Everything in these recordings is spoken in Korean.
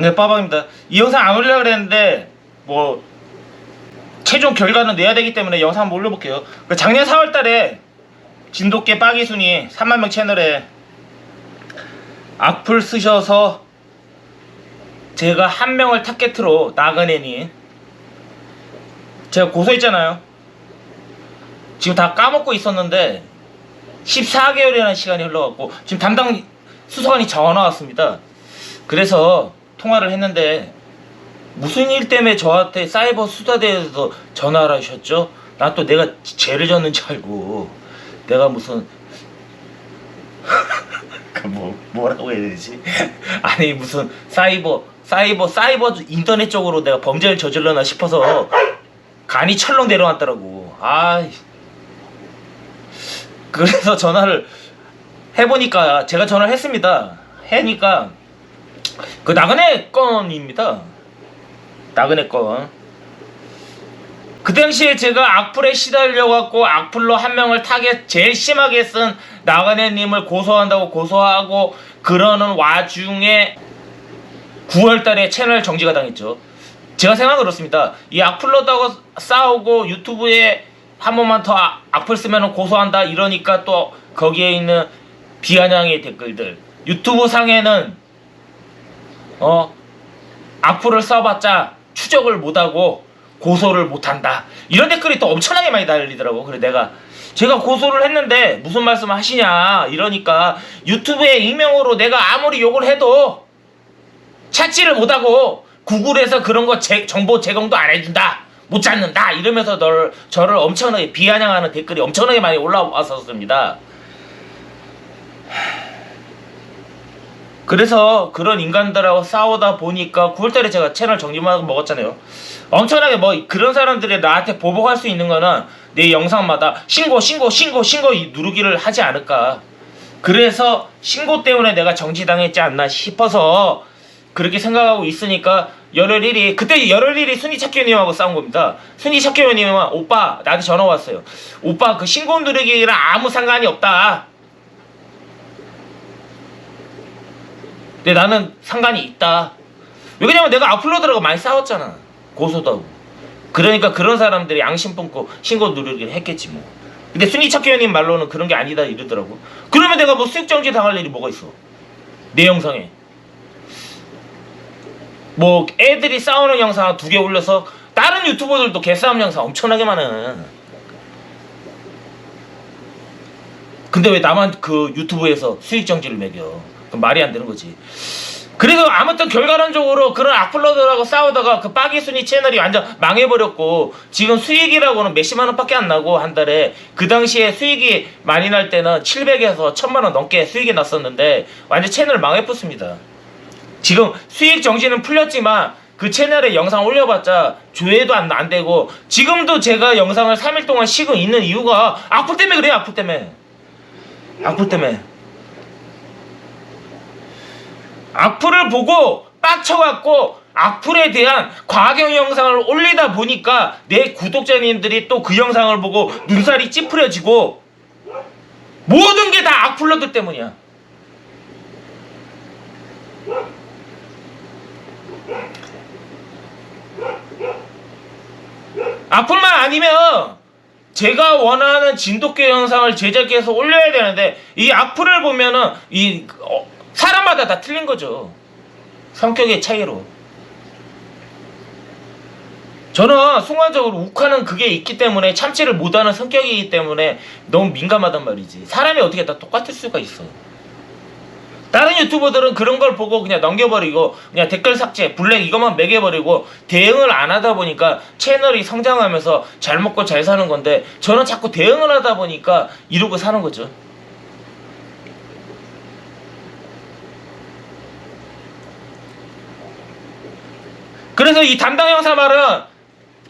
네, 빠방입니다. 이 영상 안 올리려고 그랬는데 뭐 최종 결과는 내야 되기 때문에 영상 한번 올려볼게요. 그 작년 4월달에 진돗개 빠기 순위 3만 명 채널에 악플 쓰셔서 제가 한 명을 타겟으로 나그네니 제가 고소했잖아요. 지금 다 까먹고 있었는데 14개월이라는 시간이 흘러갔고 지금 담당 수사관이 전화 왔습니다. 그래서 통화를 했는데 무슨 일 때문에 저한테 사이버 수사대에서 전화를 하셨죠? 나 또 내가 죄를 졌는 줄 알고 내가 무슨 그뭐 뭐라고 해야 되지? 아니 무슨 사이버 사이버 사이버 인터넷 쪽으로 내가 범죄를 저질러나 싶어서 간이 철렁 내려왔더라고. 아 그래서 전화를 해보니까 제가 전화를 했습니다. 해니까 그 나그네 건입니다. 나그네 건. 그 당시에 제가 악플에 시달려 갖고 악플로 한 명을 타겟 제일 심하게 쓴 나그네님을 고소한다고 고소하고 그러는 와중에 9월달에 채널 정지가 당했죠. 제가 생각은 그렇습니다. 이 악플러다고 싸우고 유튜브에 한 번만 더 아- 악플 쓰면 고소한다 이러니까 또 거기에 있는 비아냥의 댓글들 유튜브 상에는 어 악플을 써봤자 추적을 못하고 고소를 못한다. 이런 댓글이 또 엄청나게 많이 달리더라고. 그래 내가 제가 고소를 했는데 무슨 말씀을 하시냐. 이러니까 유튜브에 익명으로 내가 아무리 욕을 해도 찾지를 못하고 구글에서 그런 거 제- 정보 제공도 안 해준다. 못 찾는다. 이러면서 널 저를 엄청나게 비아냥하는 댓글이 엄청나게 많이 올라왔었습니다. 그래서 그런 인간들하고 싸우다 보니까 9월달에 제가 채널 정지만 먹었잖아요. 엄청나게 뭐 그런 사람들이 나한테 보복할 수 있는 거는 내 영상마다 신고 신고 신고 신고 이 누르기를 하지 않을까. 그래서 신고 때문에 내가 정지당했지 않나 싶어서 그렇게 생각하고 있으니까 열흘 1일 그때 열흘 1일 순위 의원님하고 싸운 겁니다. 순위 의원님은 오빠 나한테 전화 왔어요. 오빠 그 신고 누르기랑 아무 상관이 없다. 근데 나는 상관이 있다. 왜냐면 내가 업로드라고 많이 싸웠잖아. 고소도 하고. 그러니까 그런 사람들이 양심 품고 신고 누르기를 했겠지 뭐. 근데 찾기 의원님 말로는 그런 게 아니다 이러더라고. 그러면 내가 뭐 수익 정지 당할 일이 뭐가 있어? 내 영상에. 뭐 애들이 싸우는 영상 두 개 올려서 다른 유튜버들도 개싸움 영상 엄청나게 많아. 근데 왜 나만 그 유튜브에서 수익 정지를 매겨? 말이 안 되는 거지. 그래서 아무튼 결과론적으로 그런 악플러들하고 싸우다가 그 빠기순이 채널이 완전 망해버렸고 지금 수익이라고는 몇십만 원밖에 안 나고 한 달에 그 당시에 수익이 많이 날 때는 700에서 1000만 원 넘게 수익이 났었는데 완전 채널 망해붙습니다. 지금 수익 정지는 풀렸지만 그 채널에 영상 올려봤자 조회도 안, 안 되고 지금도 제가 영상을 3일 동안 쉬고 있는 이유가 악플 때문에 그래요 악플 때문에 악플 때문에 악플을 보고 빡쳐갖고 악플에 대한 과경 영상을 올리다 보니까 내 구독자님들이 또 그 영상을 보고 눈살이 찌푸려지고 모든 게 다 악플러들 때문이야. 악플만 아니면 제가 원하는 진돗개 영상을 제작해서 올려야 되는데 이 악플을 보면은 이 어, 사람마다 다 틀린 거죠. 성격의 차이로. 저는 순간적으로 욱하는 그게 있기 때문에 참지를 못하는 성격이기 때문에 너무 민감하단 말이지. 사람이 어떻게 다 똑같을 수가 있어. 다른 유튜버들은 그런 걸 보고 그냥 넘겨버리고 그냥 댓글 삭제, 블랙 이것만 매겨버리고 대응을 안 하다 보니까 채널이 성장하면서 잘 먹고 잘 사는 건데 저는 자꾸 대응을 하다 보니까 이러고 사는 거죠. 그래서 이 담당 형사 말은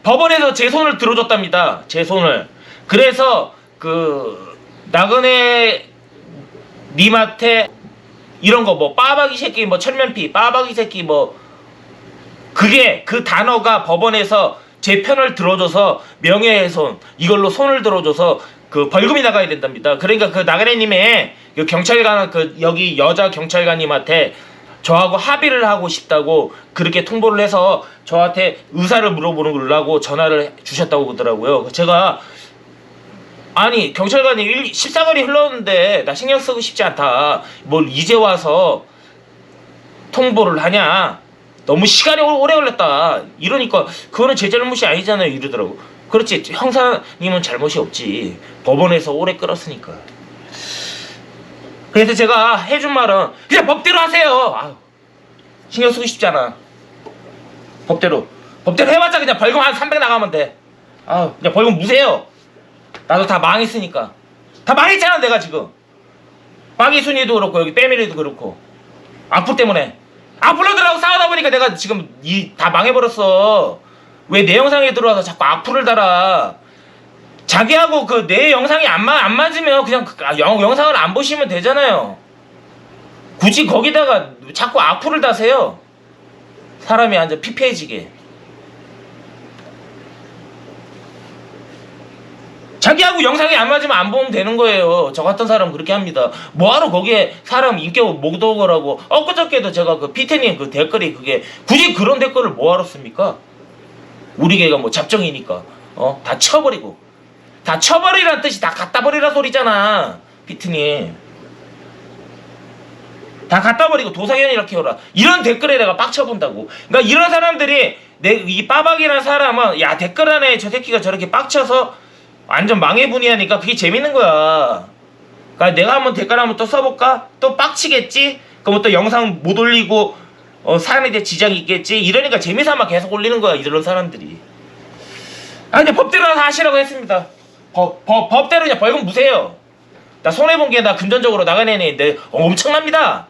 법원에서 제 손을 들어줬답니다. 제 손을. 그래서 그 나그네 님한테 이런 거 뭐 빠박이 새끼 뭐 철면피 빠박이 새끼 뭐 그게 그 단어가 법원에서 제 편을 들어줘서 명예훼손 이걸로 손을 들어줘서 그 벌금이 나가야 된답니다. 그러니까 그 나그네님의 그 경찰관 그 여기 여자 경찰관님한테 저하고 합의를 하고 싶다고 그렇게 통보를 해서 저한테 의사를 물어보는 걸라고 전화를 주셨다고 그러더라고요. 제가 아니 경찰관이 1, 14거리 흘렀는데 나 신경 쓰고 싶지 않다. 뭘 이제 와서 통보를 하냐? 너무 시간이 오- 오래 걸렸다. 이러니까 그거는 제 잘못이 아니잖아요. 이러더라고. 그렇지 형사님은 잘못이 없지. 법원에서 오래 끌었으니까. 그래서 제가 해준 말은 그냥 법대로 하세요. 아유, 신경 쓰고 싶지 않아. 법대로. 법대로 해봤자 그냥 벌금 한 300 나가면 돼. 아, 그냥 벌금 무세요. 나도 다 망했으니까. 다 망했잖아 내가 지금. 빠기순이도 그렇고 여기 빼밀이도 그렇고. 악플 때문에. 악플러들하고 싸우다 보니까 내가 지금 이 다 망해버렸어. 왜 내 영상에 들어와서 자꾸 악플을 달아. 자기하고 그 내 영상이 안, 마, 안 맞으면 그냥 그- 아, 영, 영상을 안 보시면 되잖아요. 굳이 거기다가 자꾸 악플을 다세요. 사람이 완전 피폐해지게. 자기하고 영상이 안 맞으면 안 보면 되는 거예요. 저 같은 사람 그렇게 합니다. 뭐하러 거기에 사람 인격 목도거라고 엊그저께도 제가 그 피테님 그 댓글이 그게 굳이 그런 댓글을 뭐하러 씁니까? 우리 개가 뭐 잡정이니까 어 다 쳐버리고 다 쳐버리란 뜻이 다 갖다 버리라 소리잖아 피트님. 다 갖다 버리고 도사견이라 키워라. 이런 댓글에 내가 빡쳐본다고. 그러니까 이런 사람들이 내 이 빠박이라는 사람은 야 댓글 안에 저 새끼가 저렇게 빡쳐서 완전 망해분이하니까 그게 재밌는 거야. 그러니까 내가 한번 댓글 한번 또 써볼까? 또 빡치겠지? 그럼 또 영상 못 올리고 어, 사람에 대해 지장이 있겠지? 이러니까 재미삼아 계속 올리는 거야 이런 사람들이. 아 근데 법대로 다 하시라고 했습니다 법, 법, 법대로 그냥 벌금 무세요. 나 손해본 게 나 금전적으로 나간 애인데 엄청납니다